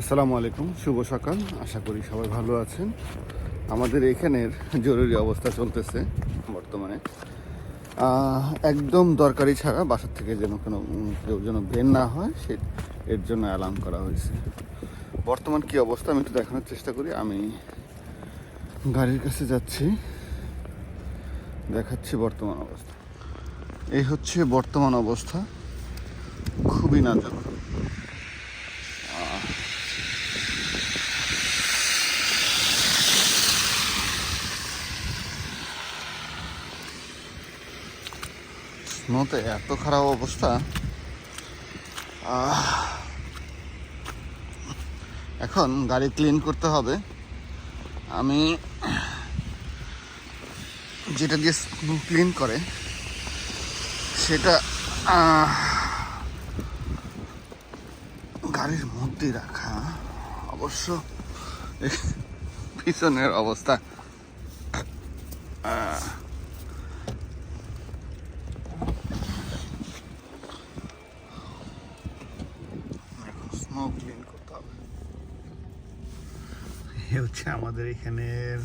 আসসালামু আলাইকুম, শুভ সকাল, আশা করি সবাই ভালো আছেন। আমাদের এখানের জরুরি অবস্থা চলতেছে বর্তমানে। একদম দরকারি ছাড়া বাসার থেকে যেন কোনো কেউ যেন বের না হয়, সে, এর জন্য অ্যালার্ম করা হয়েছে। বর্তমান কি অবস্থা আমি একটু দেখানোর চেষ্টা করি। আমি গাড়ির কাছে যাচ্ছি। দেখাচ্ছি বর্তমান অবস্থা। এই হচ্ছে বর্তমান অবস্থা। খুবই নাজুক। স্নোতে এত খারাপ অবস্থা। এখন গাড়ি ক্লিন করতে হবে। আমি যেটা দিয়ে স্নো ক্লিন করে, সেটা গাড়ির মধ্যে রাখা। অবশ্য পিছনের অবস্থা এখন স্নো ক্লিন করতে হবে এ হচ্ছে আমাদের এখানের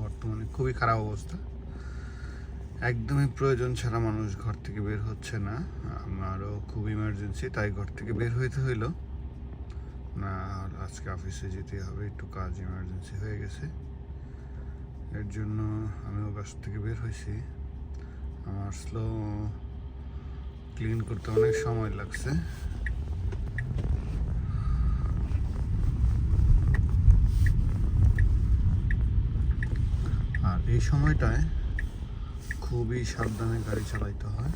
বর্তমানে খুবই খারাপ অবস্থা। একদমই প্রয়োজন ছাড়া মানুষ ঘর থেকে বের হচ্ছে না। আমারও খুব ইমার্জেন্সি তাই ঘর থেকে বের হইতে হইল। না আজকে অফিসে যেতে হবে, একটু কাজ ইমার্জেন্সি হয়ে গেছে। এর জন্য আমিও বাস থেকে বের হয়েছি আমার স্লো ক্লিন করতে অনেক সময় লাগছে আর এই সময়টায় খুবই সাবধানে গাড়ি চালাইতে হয়।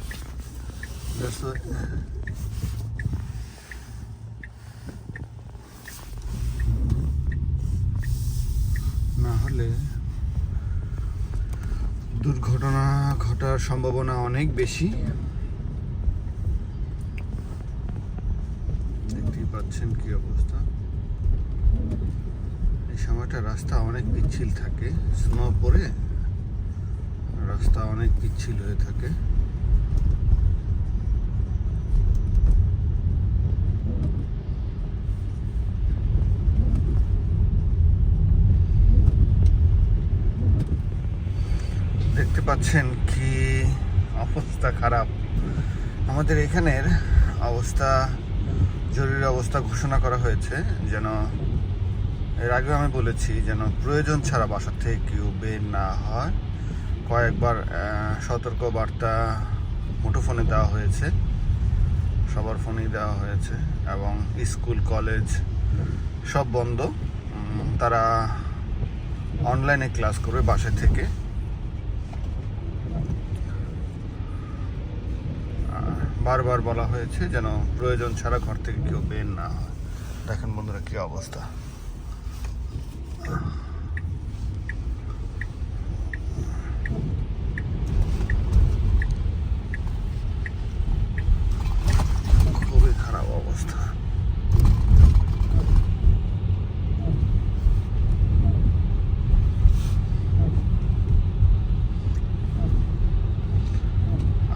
না হলে দুর্ঘটনা ঘটার সম্ভাবনা অনেক বেশি। দেখতেই পাচ্ছেন কি অবস্থা। এই সময়টা রাস্তা অনেক পিচ্ছিল থাকে। স্নো পরে রাস্তা অনেক পিচ্ছিল হয়ে থাকে। দেখতে পাচ্ছেন কি অবস্থা খারাপ। আমাদের এখানের অবস্থা, জরুরি অবস্থা ঘোষণা করা হয়েছে যেন, এর আগেও আমি বলেছি যেন প্রয়োজন ছাড়া বাসা থেকে কেউ বের না হয়। কয়েকবার সতর্ক বার্তা মুঠোফোনে দেওয়া হয়েছে। সবার ফোনেই দেওয়া হয়েছে এবং স্কুল, কলেজ সব বন্ধ। তারা অনলাইনে ক্লাস করবে বাসা থেকে। বারবার বলা হয়েছে যেন প্রয়োজন ছাড়া ঘর থেকে কেউ বের না হয়। দেখেন বন্ধুরা কি অবস্থা খুবই খারাপ অবস্থা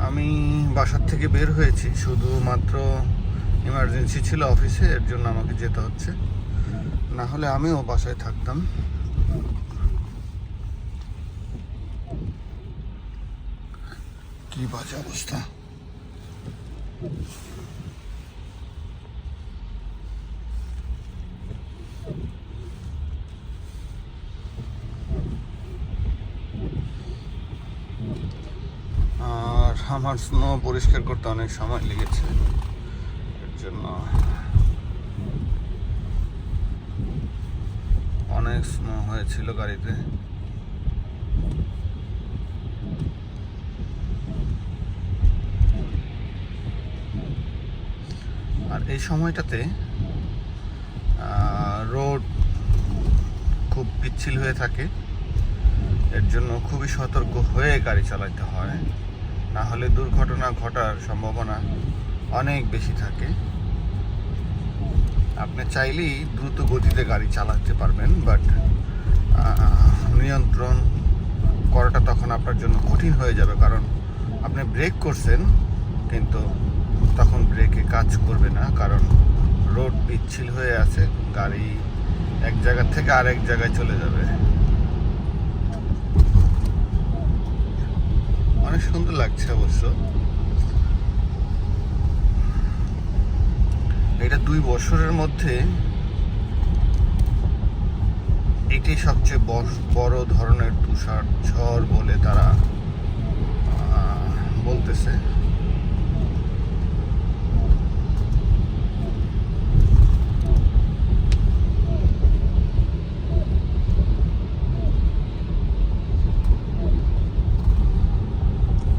আমি বাসার থেকে বের হয়েছি। শুধুমাত্র ইমার্জেন্সি ছিল অফিসে এর জন্য আমাকে যেতে হচ্ছে। না হলে আমিও বাসায় থাকতাম। কি বাজে অবস্থা আর আমার স্নো পরিষ্কার করতে অনেক সময় লেগেছে। এর জন্য অনেক স্নো হয়েছিল গাড়িতে। আর এই সময়টাতে রোড খুব পিচ্ছিল হয়ে থাকে। এর জন্য খুবই সতর্ক হয়ে গাড়ি চালাতে হয়। না হলে দুর্ঘটনা ঘটার সম্ভাবনা অনেক বেশি থাকে। আপনি চাইলেই দ্রুত গতিতে গাড়ি চালাতে পারবেন বাট নিয়ন্ত্রণ করাটা তখন আপনার জন্য কঠিন হয়ে যাবে, কারণ আপনি ব্রেক করছেন, কিন্তু তখন ব্রেকে কাজ করবে না, কারণ রোড পিচ্ছিল হয়ে আছে, গাড়ি এক জায়গা থেকে আরেক জায়গায় চলে যাবে। অনেক সুন্দর লাগছে অবশ্য। এটা দুই বছরের মধ্যে এটি সবচেয়ে বড়- ধরনের তুষার ঝড় বলে তারা বলতেছে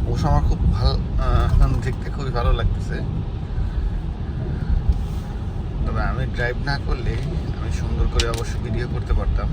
ওসব আমার খুব ভালো আহ, দেখতে খুবই লাগতেছে তবে আমি ড্রাইভ না করলে আমি সুন্দর করে অবশ্য ভিডিও করতে পারতাম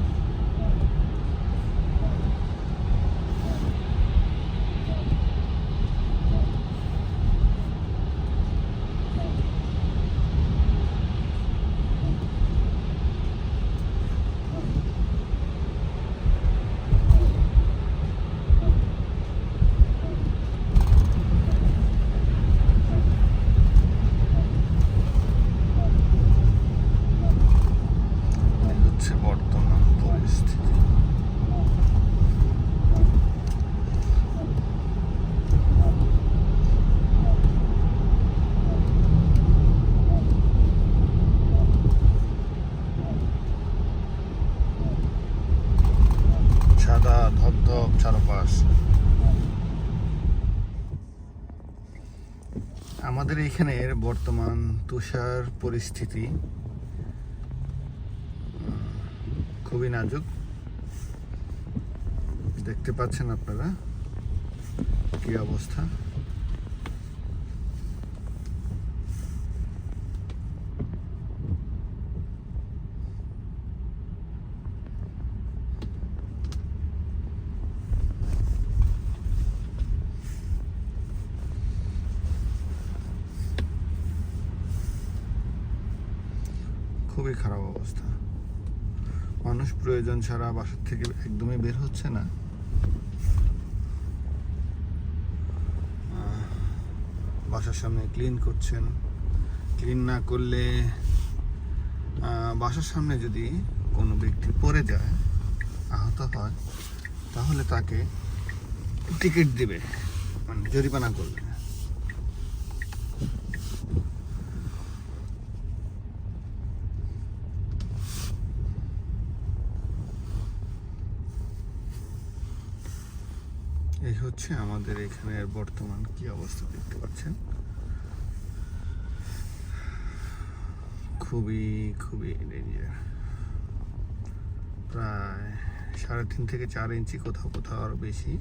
এই হচ্ছে বর্তমান পরিস্থিতি সাদা ধপধপ চারপাশ আমাদের এইখানের বর্তমান তুষার পরিস্থিতি খুবই নাজুক। দেখতে পাচ্ছেন আপনারা কি অবস্থা? খুবই খারাপ অবস্থা। মানুষ প্রয়োজন ছাড়া বাসার থেকে একদমই বের হচ্ছে না। বাসার সামনে ক্লিন করছেন। ক্লিন না করলে বাসার সামনে যদি কোনো ব্যক্তি পড়ে যায়, আহত হয়, তাহলে তাকে টিকিট দেবে। মানে জরিমানা করবে এই হচ্ছে আমাদের এখানে বর্তমান কি অবস্থা দেখতে পাচ্ছেন? খুবই খুবই ডেঞ্জার প্রায় সাড়ে তিন থেকে চার ইঞ্চি কোথাও কোথাও আরও বেশি।